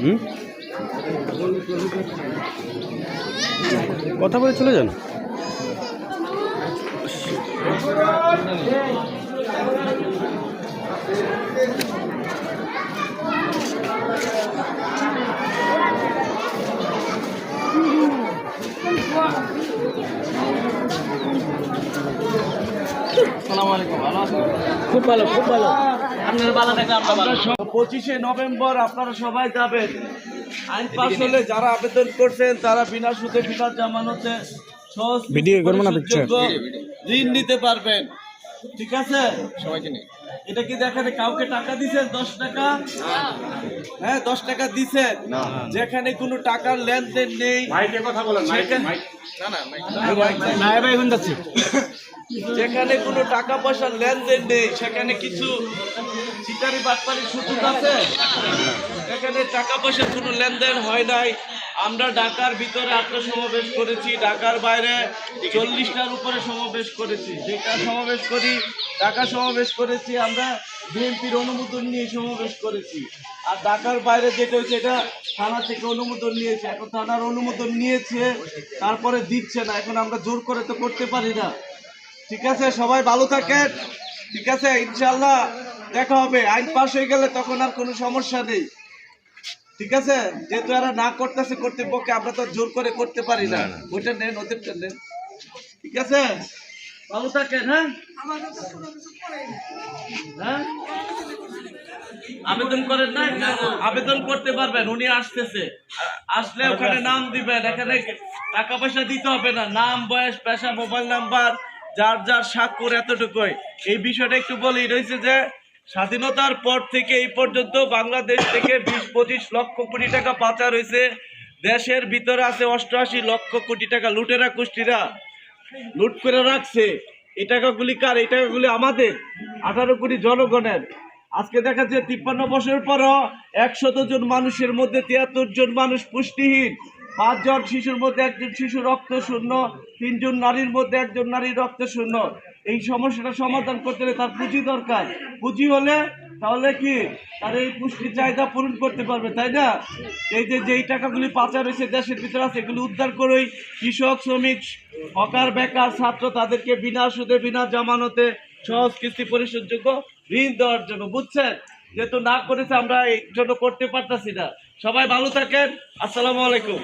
হুম? কথা বলে চলে যান। খুব ভালো খুব ভালো। পঁচিশে নভেম্বর আপনারা সবাই যাবেন আইন পাস হলে যারা আবেদন করছেন তারা বিনা সুদে বিনা জামানতে সহজ ঋণ নিতে পারবেন ঠিক আছে সবাইকে নিয়ে এটা কি দেখেন কাউকে টাকা দিছেন দশ টাকা হ্যাঁ দশ টাকা দিছেন যেখানে কোনো টাকার লেনদেন নেই ভাই যাচ্ছি যেখানে কোনো টাকা পয়সার লেনদেন নেই, সেখানে কিছু চিটারি বাটপারি সুযোগ আছে? এখানে টাকা পয়সার কোনো লেনদেন হয় নাই। আমরা ঢাকার ভিতরে আত্মসমাবেশ করেছি, ঢাকার বাইরে চল্লিশটার উপরে সমাবেশ করেছি। যেটা সমাবেশ করি, ঢাকা সমাবেশ করেছি, আমরা বিএনপির অনুমোদন নিয়ে সমাবেশ করেছি। আর ঢাকার বাইরে যেটা হচ্ছে এটা থানা থেকে অনুমোদন নিয়েছে। এখন থানার অনুমোদন নিয়েছে, তারপরে দিচ্ছে না। এখন আমরা জোর করে তো করতে পারি না। ঠিক আছে সবাই ভালো থাকেন। ঠিক আছে ইনশাল্লাহ দেখা হবে। আইন পাশ হয়ে গেলে তখন আর কোনো সমস্যা নেই। ঠিক আছে যেহেতু এরা না করতেছে কর্তৃপক্ষে আমরা তো জোর করে করতে পারি না। ওইটা নেন ওদেরটা নেন। ঠিক আছে? ভালো থাকেন হ্যাঁ? হ্যাঁ? আবেদন করেন না? আবেদন করতে পারবেন উনি আসতেছে। আসলে ওখানে নাম দিবেন। এখানে টাকা পয়সা দিতে হবে না। নাম বয়স পেশা মোবাইল নাম্বার যার যার স্বাক্ষর এতটুকুই। এই বিষয়টা একটু বলি, রয়েছে যে স্বাধীনতার পর থেকে এই পর্যন্ত বাংলাদেশ থেকে বিশ, পঁচিশ লক্ষ কোটি টাকা পাচার হয়েছে। দেশের ভিতরে আছে অষ্টআশি লক্ষ কোটি টাকা লুটেরা কুষ্টিরা। লুট করে রাখছে। এই টাকাগুলি কার? এই টাকাগুলি আমাদের, আঠারো কোটি জনগণের। আজকে দেখা যাচ্ছে তিপ্পান্ন বছরের পরও একশত জন মানুষের মধ্যে তিয়াত্তর জন মানুষ পুষ্টিহীন। পাঁচজন শিশুর মধ্যে একজন শিশু রক্ত শূন্য, তিনজন নারীর মধ্যে একজন নারী রক্ত শূন্য। এই সমস্যাটা সমাধান করতে হলে তার পুঁজি দরকার। পুঁজি হলে তাহলে কি? তার এই পুষ্টির চাহিদা পূরণ করতে পারবে, তাই না? এই যে যেই টাকাগুলি পাচার হয়েছে দেশের ভিতরে আছে, এগুলি উদ্ধার করেই কৃষক, শ্রমিক, হকার, বেকার, ছাত্র তাদেরকে বিনা সুদে, বিনা জামানতে সহজ কিস্তি পরিশোধযোগ্য ঋণ দেওয়ার জন্য। বুঝছেন? যেহেতু না করেছে আমরা এই জন্য করতে পারতাছি না। সবাই ভালো থাকেন। আসসালামু আলাইকুম।